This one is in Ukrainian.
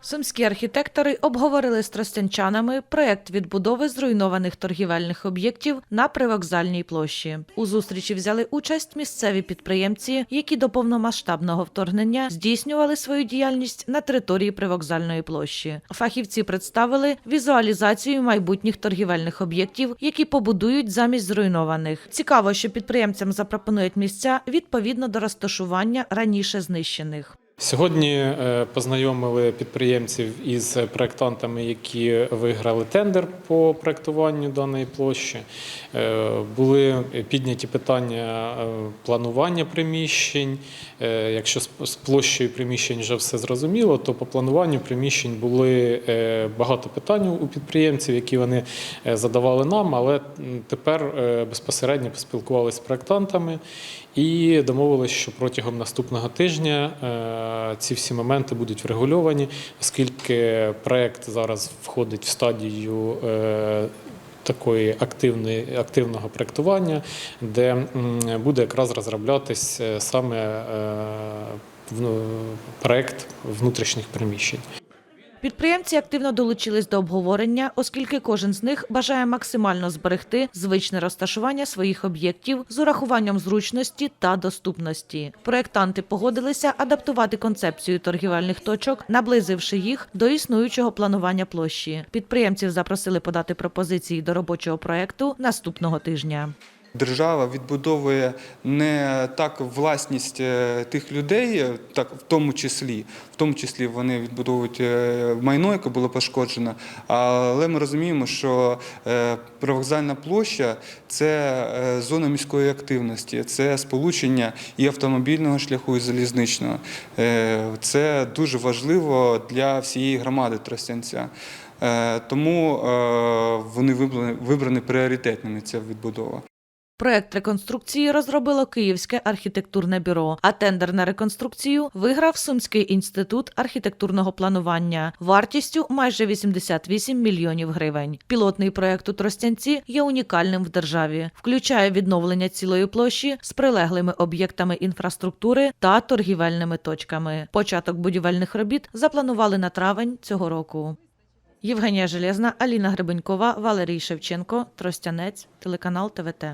Сумські архітектори обговорили з тростянчанами проект відбудови зруйнованих торгівельних об'єктів на привокзальній площі. У зустрічі взяли участь місцеві підприємці, які до повномасштабного вторгнення здійснювали свою діяльність на території привокзальної площі. Фахівці представили візуалізацію майбутніх торгівельних об'єктів, які побудують замість зруйнованих. Цікаво, що підприємцям запропонують місця відповідно до розташування раніше знищених. Сьогодні е, познайомили підприємців із проєктантами, які виграли тендер по проєктуванню даної площі. Е, Були підняті питання е, планування приміщень. Якщо з площею приміщень вже все зрозуміло, то по плануванню приміщень були багато питань у підприємців, які вони задавали нам, але тепер безпосередньо поспілкувалися з проєктантами і домовилися, що протягом наступного тижня ці всі моменти будуть врегульовані, оскільки проект зараз входить в стадію. е, Такої активної активного проектування, де буде якраз розроблятись е, саме е, вну- проект внутрішніх приміщень. Підприємці активно долучились до обговорення, оскільки кожен з них бажає максимально зберегти звичне розташування своїх об'єктів з урахуванням зручності та доступності. Проєктанти погодилися адаптувати концепцію торгівельних точок, наблизивши їх до існуючого планування площі. Підприємців запросили подати пропозиції до робочого проекту наступного тижня. Держава відбудовує не так власність е, тих людей, е, так в тому числі, в тому числі вони відбудовують е, майно, яке було пошкоджено. Але ми розуміємо, що привокзальна площа це зона міської активності, це сполучення і автомобільного шляху, і залізничного. Це дуже важливо для всієї громади Тростянця. Тому вони вибрані пріоритетними ця відбудова. Проект реконструкції розробило Київське архітектурне бюро, а тендер на реконструкцію виграв Сумський інститут архітектурного планування вартістю майже 88 мільйонів гривень. Пілотний проект у Тростянці є унікальним в державі, включає відновлення цілої площі з прилеглими об'єктами інфраструктури та торгівельними точками. Початок будівельних робіт запланували на травень цього року. Євгенія Железна, Аліна Гребенькова, Валерій Шевченко, Тростянець, телеканал ТВТ.